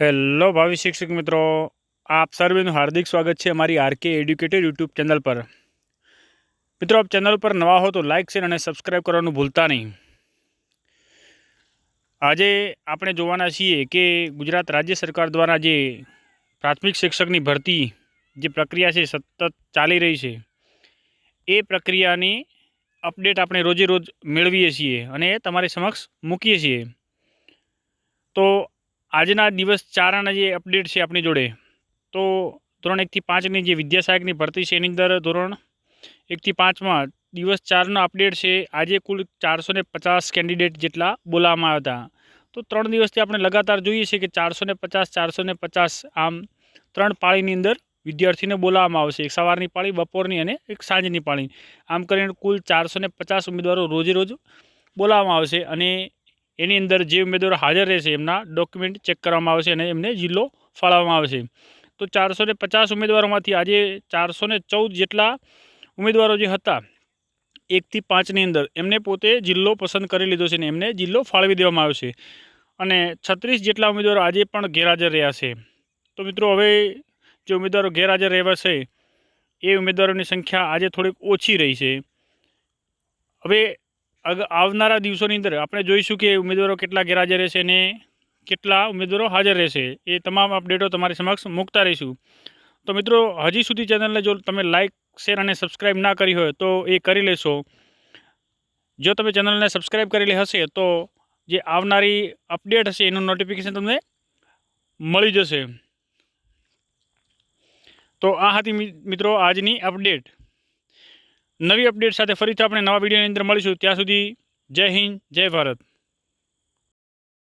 Hello ભાવિ શિક્ષક મિત્રો. આપ સર્વેનું હાર્દિક સ્વાગત છે અમારી આરકે એડ્યુકેટેડ યુટ્યુબ ચેનલ પર. મિત્રો, આપ ચેનલ પર નવા હો તો લાઇક શેર અને સબસ્ક્રાઈબ કરવાનું ભૂલતા નહીં. આજે આપણે જોવાના છીએ કે ગુજરાત રાજ્ય સરકાર દ્વારા જે પ્રાથમિક શિક્ષકની ભરતી જે પ્રક્રિયા છે, સતત ચાલી રહી છે, એ પ્રક્રિયાની અપડેટ આપણે રોજે રોજ મેળવીએ છીએ અને તમારી સમક્ષ મૂકીએ છીએ. તો આજના દિવસ ચારના જે અપડેટ છે આપણી જોડે, તો ધોરણ એકથી પાંચની જે વિદ્યા સહાયકની ભરતી છે એની અંદર ધોરણ એકથી પાંચમાં દિવસ ચારનો અપડેટ છે. આજે કુલ ચારસો પચાસ કેન્ડિડેટ જેટલા બોલાવવામાં આવ્યા હતા. તો ત્રણ દિવસથી આપણે લગાતાર જોઈએ છીએ કે ચારસો ને પચાસ ચારસો ને પચાસ આમ ત્રણ પાળીની અંદર વિદ્યાર્થીને બોલાવવામાં આવશે. એક સવારની પાળી, બપોરની અને એક સાંજની પાળી. આમ કરીને કુલ ચારસો પચાસ ઉમેદવારો રોજે રોજ બોલાવવામાં આવશે અને એની અંદર જે ઉમેદવારો હાજર રહેશે, એમના ડોક્યુમેન્ટ ચેક કરવામાં આવશે અને એમને જિલ્લો ફાળવવામાં આવશે. તો ચારસો ને પચાસ ઉમેદવારોમાંથી આજે ચારસો ને ચૌદ જેટલા ઉમેદવારો જે હતા, એકથી પાંચની અંદર, એમને પોતે જિલ્લો પસંદ કરી લીધો છે ને એમને જિલ્લો ફાળવી દેવામાં આવશે. અને છત્રીસ જેટલા ઉમેદવારો આજે પણ ગેરહાજર રહ્યા છે. તો મિત્રો, હવે જે ઉમેદવારો ગેરહાજર રહેવા છે, એ ઉમેદવારોની સંખ્યા આજે થોડીક ઓછી રહી છે. હવે આવનારા દિવસોની અંદર આપણે જોઈશું કે ઉમેદવારો કેટલા ગેરહાજર રહેશે અને કેટલા ઉમેદવારો હાજર રહેશે. એ તમામ અપડેટો તમારી સમક્ષ મૂકતા રહીશું. તો મિત્રો, હજી સુધી ચેનલને જો તમે લાઇક શેર અને સબસ્ક્રાઈબ ના કરી હોય તો એ કરી લેશો. જો તમે ચેનલને સબસ્ક્રાઈબ કરેલી હશે તો જે આવનારી અપડેટ હશે એનું નોટિફિકેશન તમને મળી જશે. તો આ હતી મિત્રો, આજની અપડેટ. નવી અપડેટ સાથે ફરીથી આપણે નવા વિડીયોની અંદર મળીશું. ત્યાં સુધી જય હિન્દ, જય ભારત.